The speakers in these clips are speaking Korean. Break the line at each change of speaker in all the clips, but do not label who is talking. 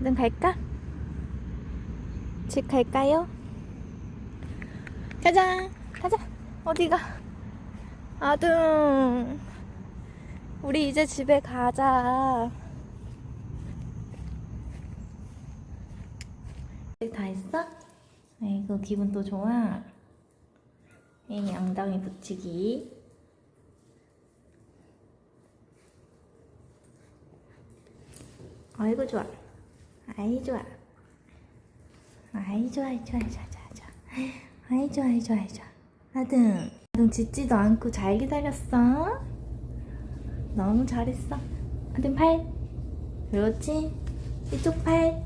눈 갈까? 집 갈까요? 가자 가자! 어디가? 아둥! 우리 이제 집에 가자. 다 했어? 아이고 기분 또 좋아. 이 엉덩이 붙이기. 아이고 좋아 아이 좋아. 아이 좋아 아이 좋아 좋아 좋아 좋아. 아이 좋아 아이 좋아 아이 좋아. 아등 아등 짖지도 않고 잘 기다렸어? 너무 잘했어. 아등 팔. 그렇지? 이쪽 팔.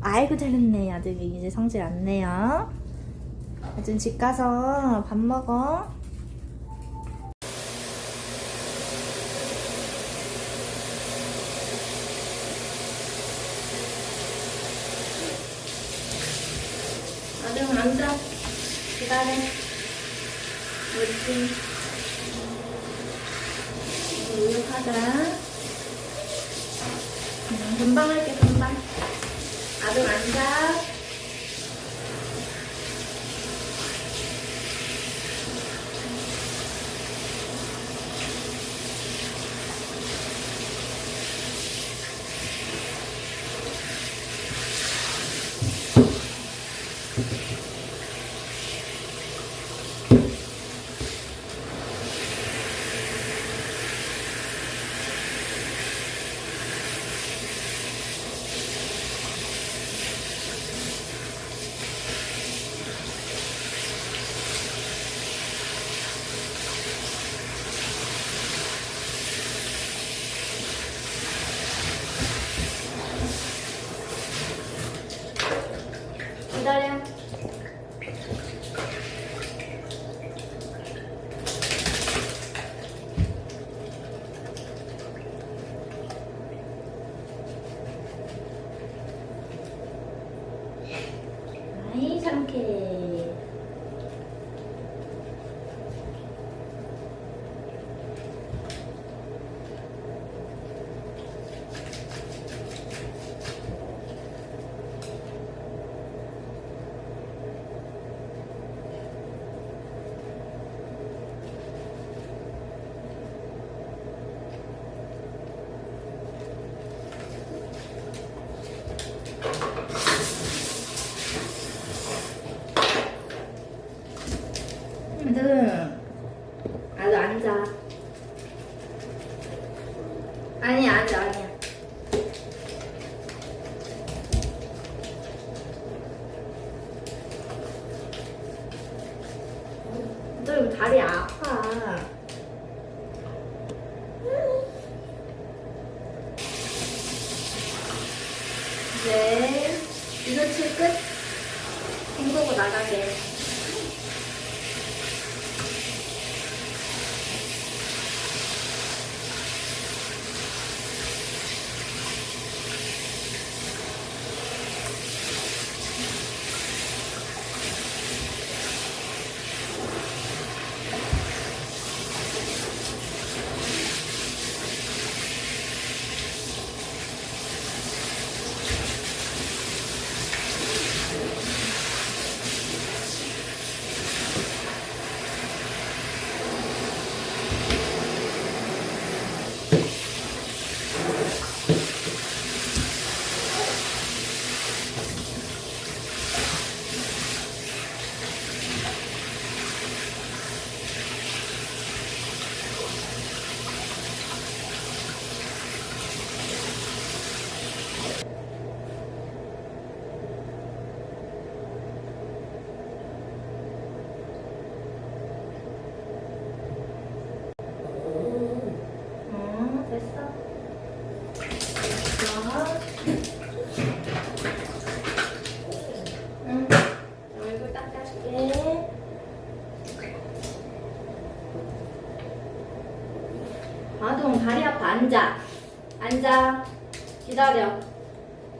아이고 잘했네. 아등이 이제 성질 안 내요. 아등 집 가서 밥 먹어 아등 앉아 기다려. 우육하자. 음, 금방 할게 금방. 아들 앉아 기다려 아이 상쾌 아들 아들 앉아 아니야 아니야. 너 이거 다리 아파. 네. 이거 칠 끝? 헹구고 나가게 어, 됐어. 좋아. 응. 얼굴 닦아줄게. 아동 다리 아파 앉아. 앉아. 기다려.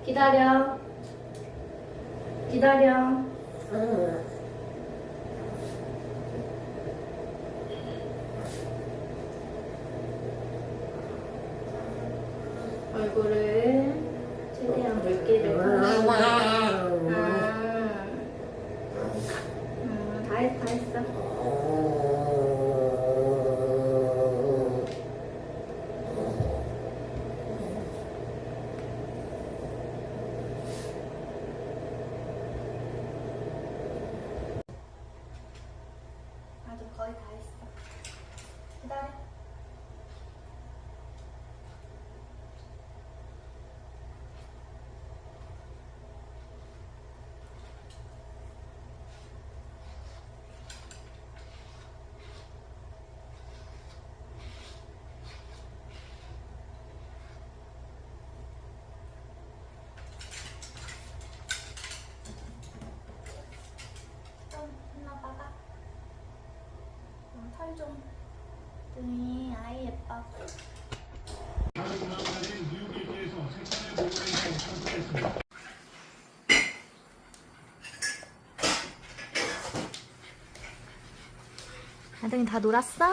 기다려. 기다려. 얼굴을 최대한 탈좀 등이 아예 예뻐. 아등이 다 놀았어?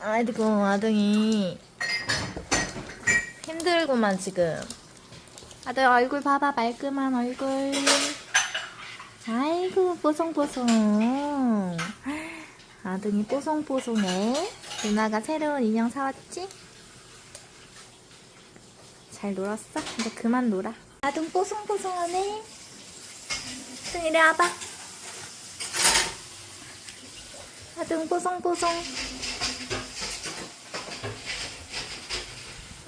아이고 아등이 힘들구만 지금 아들 얼굴 봐봐 말끔한 얼굴 아이고 뽀송뽀송. 아등이 뽀송뽀송해. 누나가 새로운 인형 사왔지? 잘 놀았어? 이제 그만 놀아. 아등 뽀송뽀송하네. 아등 이리 와봐. 아등 뽀송뽀송.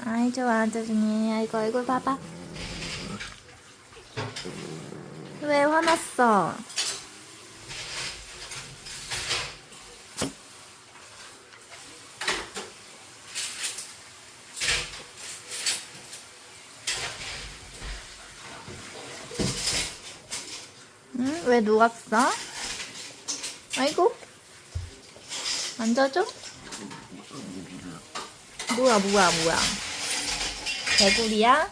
아이 좋아 아등이 아이고 얼굴 봐봐 왜 화났어? 응? 왜 누웠어? 아이고 앉아줘? 뭐야 뭐야 뭐야 개구리야?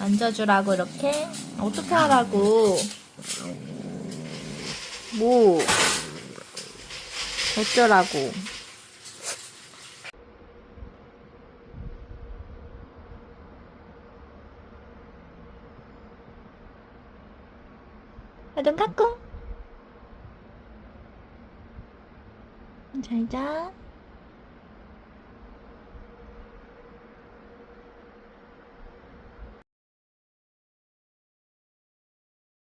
앉아주라고 이렇게? 어떻게 하라고? 뭐? 어쩌라고? 눈 감고 잘 자.